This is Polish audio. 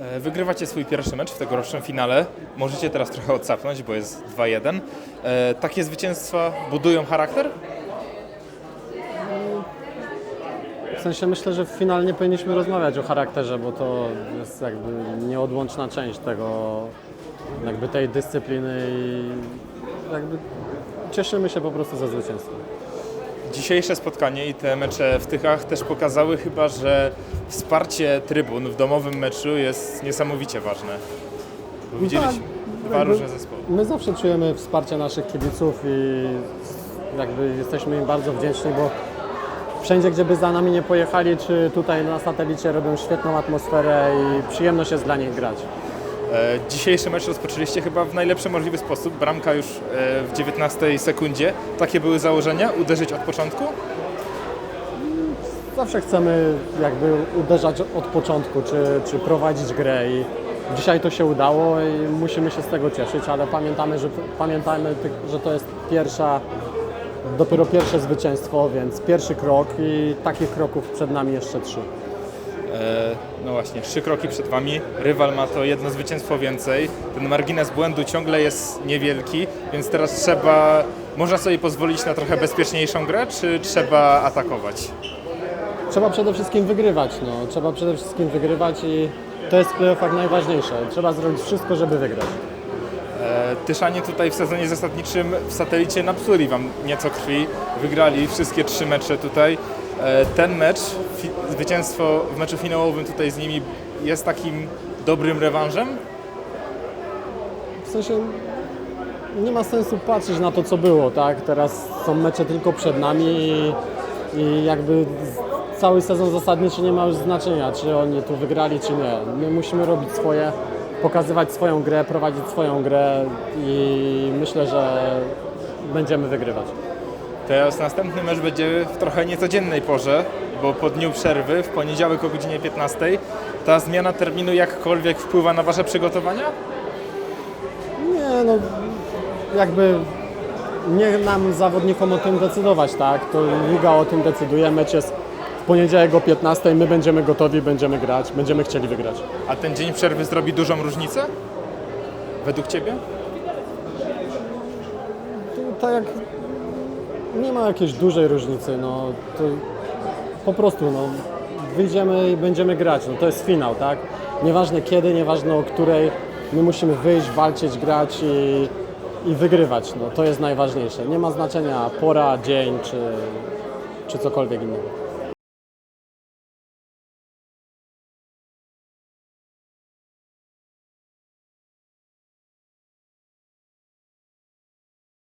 E, Wygrywacie swój pierwszy mecz w tegorocznym finale. Możecie teraz trochę odsapnąć, bo jest 2-1. E, Takie zwycięstwa budują charakter? W sensie myślę, że finalnie powinniśmy rozmawiać o charakterze, bo to jest jakby nieodłączna część tego, jakby tej dyscypliny i jakby cieszymy się po prostu ze zwycięstwa. Dzisiejsze spotkanie i te mecze w Tychach też pokazały chyba, że wsparcie trybun w domowym meczu jest niesamowicie ważne. Bo Widzieliśmy dwa jakby- różne zespoły. My zawsze czujemy wsparcie naszych kibiców i jakby jesteśmy im bardzo wdzięczni, bo wszędzie, gdzie by za nami nie pojechali, czy tutaj na satelicie robią świetną atmosferę i przyjemność jest dla nich grać. E, Dzisiejszy mecz rozpoczęliście chyba w najlepszy możliwy sposób. Bramka już e, w 19 sekundzie. Takie były założenia? Uderzyć od początku? Zawsze chcemy jakby uderzać od początku, czy, czy prowadzić grę i dzisiaj to się udało i musimy się z tego cieszyć, ale pamiętamy, że, pamiętajmy, że to jest pierwsza, dopiero pierwsze zwycięstwo, więc pierwszy krok i takich kroków przed nami jeszcze trzy. E, No właśnie, trzy kroki przed Wami. Rywal ma to jedno zwycięstwo więcej. Ten margines błędu ciągle jest niewielki, więc teraz trzeba. Można sobie pozwolić na trochę bezpieczniejszą grę, czy trzeba atakować? Trzeba przede wszystkim wygrywać, no. trzeba przede wszystkim wygrywać i to jest w playoffach najważniejsze. Trzeba zrobić wszystko, żeby wygrać. E, Tyszanie tutaj w sezonie zasadniczym w satelicie napsuli Wam nieco krwi. Wygrali wszystkie trzy mecze tutaj. E, Ten mecz, zwycięstwo w meczu finałowym tutaj z nimi jest takim dobrym rewanżem? W sensie nie ma sensu patrzeć na to, co było, tak? Teraz są mecze tylko przed nami i, i jakby cały sezon zasadniczy nie ma już znaczenia, czy oni tu wygrali, czy nie. My musimy robić swoje, pokazywać swoją grę, prowadzić swoją grę i myślę, że będziemy wygrywać. Teraz następny mecz będzie w trochę niecodziennej porze, bo po dniu przerwy, w poniedziałek o godzinie 15. Ta zmiana terminu jakkolwiek wpływa na Wasze przygotowania? Nie, no jakby nie nam zawodnikom o tym decydować, tak? To liga o tym decyduje, mecz jest w poniedziałek o 15, my będziemy gotowi, będziemy grać, będziemy chcieli wygrać. A ten dzień przerwy zrobi dużą różnicę? Według Ciebie? To, tak jak nie ma jakiejś dużej różnicy, no to po prostu no wyjdziemy i będziemy grać, no to jest finał, tak? Nieważne kiedy, nieważne o której, my musimy wyjść, walczyć, grać i, i wygrywać, no to jest najważniejsze. Nie ma znaczenia pora, dzień czy, czy cokolwiek innego.